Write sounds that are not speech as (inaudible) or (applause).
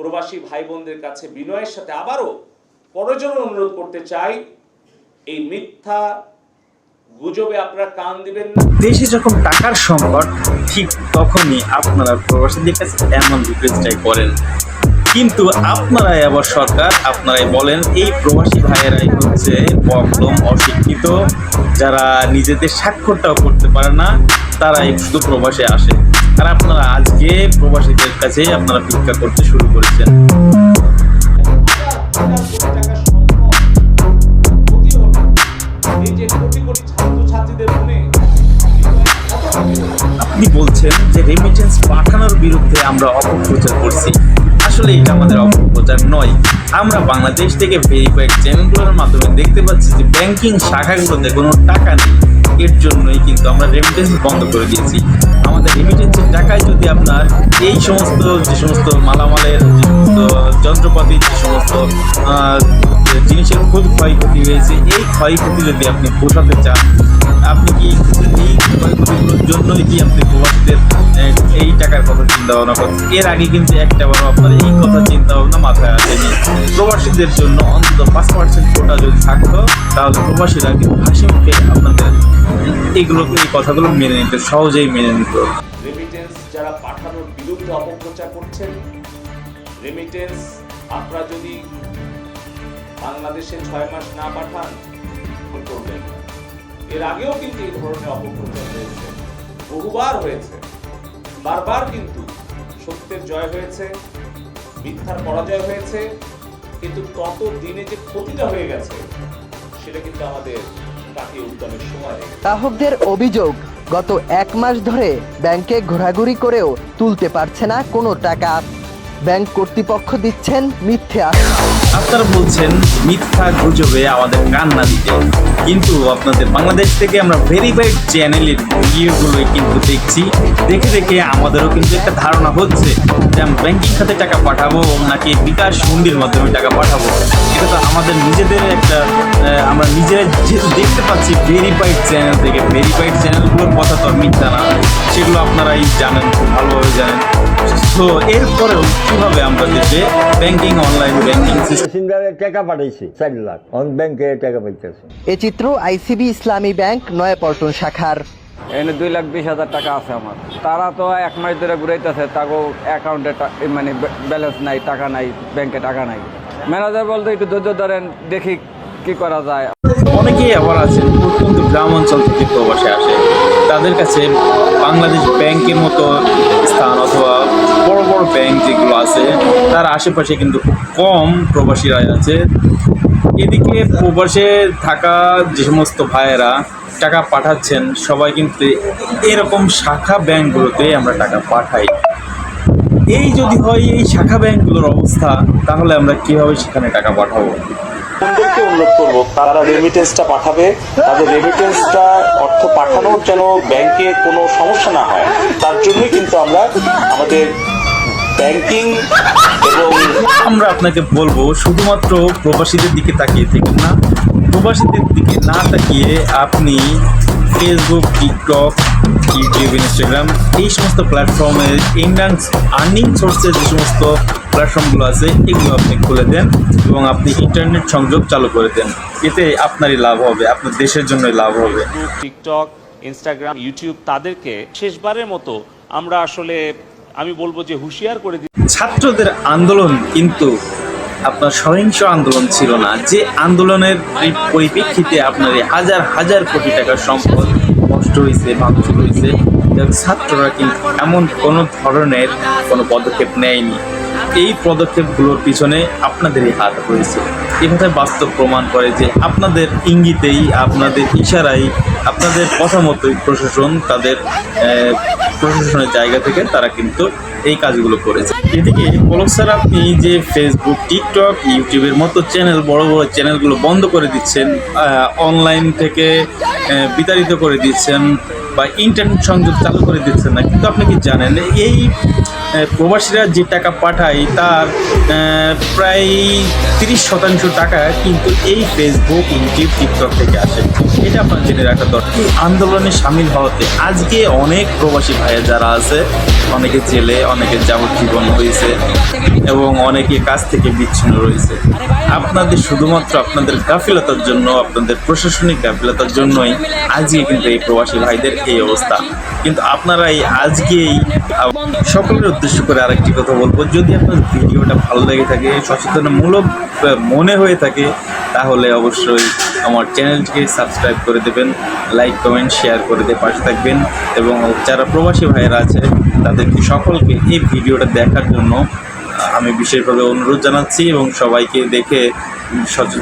প্রবাসী ভাই বোনদের কাছে বিনয়ের সাথে আবারও পরজন অনুরোধ করতে চাই, এই মিথ্যা গুজবে আপনারা কান দিবেন না। দেশে যখন টাকার সংকট, ঠিক তখনই আপনারা প্রবাসীদের কাছে এমন রিকোয়েস্টটাই করেন। কিন্তু আপনারাই আবার সরকার, আপনারাই বলেন, এই প্রবাসী ভাইয়েরাই হচ্ছে প্রবলেম অশিক্ষিত, যারা নিজেদের স্বাক্ষরটাও করতে পারে না, তারাই শুধু প্রবাসে আসে। আর আপনারা আজকে প্রবাসীদের কাছে আপনারা ভিক্ষা করতে শুরু করেছেন। আপনি বলছেন যে রেমিটেন্স পাঠানোর বিরুদ্ধে আমরা অপপ্রচার করছি। আসলে এটা আমাদের অপপ্রচার নয়। আমরা বাংলাদেশ থেকে ভেরিফাইড চ্যানেলগুলোর মাধ্যমে দেখতে পাচ্ছি যে ব্যাংকিং শাখাগুলোতে কোনো টাকা নেই। এর জন্যই কিন্তু আমরা রেমিটেন্স বন্ধ করে দিয়েছি। আমাদের রেমিটেন্সের টাকায় যদি আপনার এই সমস্ত যে সমস্ত মালামালের যে সমস্ত যন্ত্রপাতি যে সমস্ত আহ, জিনিসের খুব ক্ষয়ক্ষতি হয়েছে। এই ক্ষয়ক্ষতি যদি আপনি পোষাতে চান আপনি কি এই ক্ষয়ক্ষতিগুলোর জন্যই কি আপনি প্রবাসীদের এই টাকার কথা চিন্তা ভাবনা করছেন? এর আগে কিন্তু একটা বড় আপনার এই কথা চিন্তা ভাবনা মাথায় আসেনি। প্রবাসীদের জন্য অন্তত পাঁচ পার্সেন্ট কোটা যদি থাকতো তাহলে প্রবাসীরা কিন্তু হাসি মুখে আপনাদের এইগুলোকে এই কথাগুলো মেনে নিতে সহজেই মেনে নিত। রেমিটেন্স যারা পাঠানোর বিরুদ্ধে অপপ্রচার করছেন রেমিটেন্স আপনারা যদি বাংলাদেশে ছয় মাস না পাঠান করবেন। এর আগেও কিন্তু এই ধরনের অপপ্রচার হয়েছে। বহুবার হয়েছে। বারবার কিন্তু সত্যের জয় হয়েছে, মিথ্যার পরাজয় হয়েছে, কিন্তু তত দিনে যে ক্ষতিটা হয়ে গেছে, সেটা কিন্তু আমাদের কাটিয়ে উদ্যমের সময়। গ্রাহকদের অভিযোগ, গত এক মাস ধরে ব্যাংকে ঘোরাঘুরি করেও তুলতে পারছে না কোনো টাকা। ব্যাংক কর্তৃপক্ষ দিচ্ছেন মিথ্যে আশ্বাস। আপনারা বলছেন, মিথ্যা গুজবে আমাদের কান্না দিতে। কিন্তু আপনাদের বাংলাদেশ থেকে আমরা ভেরিফাইড চ্যানেলের ভিডিওগুলো কিন্তু দেখছি। দেখে দেখে আমাদেরও কিন্তু একটা ধারণা হচ্ছে যে আমি ব্যাংকিং খাতে টাকা পাঠাবো নাকি বিকাশ হুন্ডির মাধ্যমে টাকা পাঠাবো। এটা তো আমাদের নিজেদের একটা আমরা নিজেরা যেহেতু দেখতে পাচ্ছি ভেরিফাইড চ্যানেল থেকে ভেরিফাইড চ্যানেলগুলোর কথা তো মিথ্যা না, সেগুলো আপনারাই জানেন, খুব ভালোভাবে জানেন। তো এরপরেও কীভাবে আমরা দেশে ব্যাংকিং অনলাইন ব্যাংকিং সিস্টেম টাকা পাঠাইছি চার লাখ। অন ব্যাংকে টাকা পাইতেছে। এ চিত্র আইসিবি ইসলামী ব্যাংক নয়াপল্টন শাখার। এখানে দুই লাখ বিশ হাজার টাকা আছে আমার। তারা তো এক মাস ধরে ঘুরাইতেছে তাকেও অ্যাকাউন্টে মানে ব্যালেন্স নাই টাকা নাই ব্যাংকে টাকা নাই। ম্যানেজার বলতে একটু ধৈর্য ধরেন দেখি কি করা যায়। অনেকেই আবার আছেন প্রত্যন্ত গ্রাম অঞ্চল থেকে প্রবাসে আসে। তাদের কাছে বাংলাদেশ ব্যাংকের মতো তার আশেপাশে কিন্তু খুব কম প্রবাসীরা আছে। এদিকে প্রবাসে থাকা যে সমস্ত ভাইয়েরা টাকা পাঠাচ্ছেন, সবাই কিন্তু এরকম শাখা ব্যাংকগুলোতে আমরা টাকা পাঠাই। এই যদি হয় এই শাখা ব্যাংকগুলোর অবস্থা, তাহলে আমরা কীভাবে সেখানে টাকা পাঠাবো? বন্ধুদেরকে অনুরোধ করব, তারা রেমিটেন্সটা পাঠাবে। তাদের রেমিটেন্সটা অর্থ পাঠানোর যেন ব্যাংকে কোনো সমস্যা না হয়, তার জন্যই কিন্তু আমরা আমাদের ব্যাংকিং এবং (laughs) আমরা আপনাকে বলব শুধুমাত্র প্রবাসীদের দিকে তাকিয়ে থেকে না। প্রবাসীদের দিকে না তাকিয়ে আপনি ফেসবুক টিকটক ইউটিউব ইনস্টাগ্রাম এই সমস্ত প্ল্যাটফর্মে ইন্ডান আর্নিং সোর্সের যে সমস্ত প্ল্যাটফর্মগুলো আছে এগুলো আপনি খুলে দেন এবং আপনি ইন্টারনেট সংযোগ চালু করে দেন। এতে আপনারই লাভ হবে আপনার দেশের জন্যই লাভ হবে। টিকটক ইনস্টাগ্রাম ইউটিউব তাদেরকে শেষবারের মতো আমরা আসলে আমি বলব যে হুঁশিয়ার করে দিই ছাত্রদের আন্দোলন কিন্তু আপনার সহিংস আন্দোলন ছিল না। যে আন্দোলনের পরিপ্রেক্ষিতে আপনার হাজার হাজার কোটি টাকার সম্পদ নষ্ট হয়েছে ভাঙচুর হয়েছে ছাত্ররা কিন্তু এমন কোনো ধরনের কোনো পদক্ষেপ নেয়নি। এই পদক্ষেপগুলোর পিছনে আপনাদেরই হাত রয়েছে। এ কথায় বাস্তব প্রমাণ করে যে আপনাদের ইঙ্গিতেই, আপনাদের ইশারাই, আপনাদের কথা মতোই প্রশাসন তাদের প্রশাসনের জায়গা থেকে তারা কিন্তু এই কাজগুলো করেছে। এদিকে পলক স্যার, আপনি যে ফেসবুক টিকটক ইউটিউবের মতো চ্যানেল বড় বড় চ্যানেলগুলো বন্ধ করে দিচ্ছেন অনলাইন থেকে বিতাড়িত করে দিচ্ছেন বা ইন্টারনেট সংযোগ চালু করে দিচ্ছেন না, কিন্তু আপনি কি জানেন, এই প্রবাসীরা যে টাকা পাঠায় তার প্রায় তিরিশ শতাংশ টাকা কিন্তু এই ফেসবুক ইউটিউব টিকটক থেকে আসে। এটা আপনার জেনে রাখা দরকার। এই আন্দোলনে সামিল হওয়াতে আজকে অনেক প্রবাসী ভাইয়া যারা আছে, অনেকে জেলে, অনেকে যাবজ্জীবন হয়েছে। এবং অনেকে কাজ থেকে বিচ্ছিন্ন রয়েছে। আপনাদের শুধুমাত্র আপনাদের গাফিলতার জন্য, আপনাদের প্রশাসনিক গাফিলতার জন্যই আজকে কিন্তু এই প্রবাসী ভাইদের এই অবস্থা। কিন্তু আপনারা এই আজকেই সকলের উদ্দেশ্য করে আরেকটি কথা বলব। যদি আপনার ভিডিওটা ভালো লেগে থাকে সচেতনমূলক মনে হয়ে থাকে, তাহলে অবশ্যই আমার চ্যানেলটিকে সাবস্ক্রাইব করে দেবেন, লাইক, কমেন্ট, শেয়ার করে দিয়ে পাশে থাকবেন এবং যারা প্রবাসী ভাইয়েরা আছে, তাদেরকে সকলকে এই ভিডিওটা দেখার জন্য আমি বিশেষভাবে অনুরোধ জানাচ্ছি এবং সবাইকে দেখে সচেতন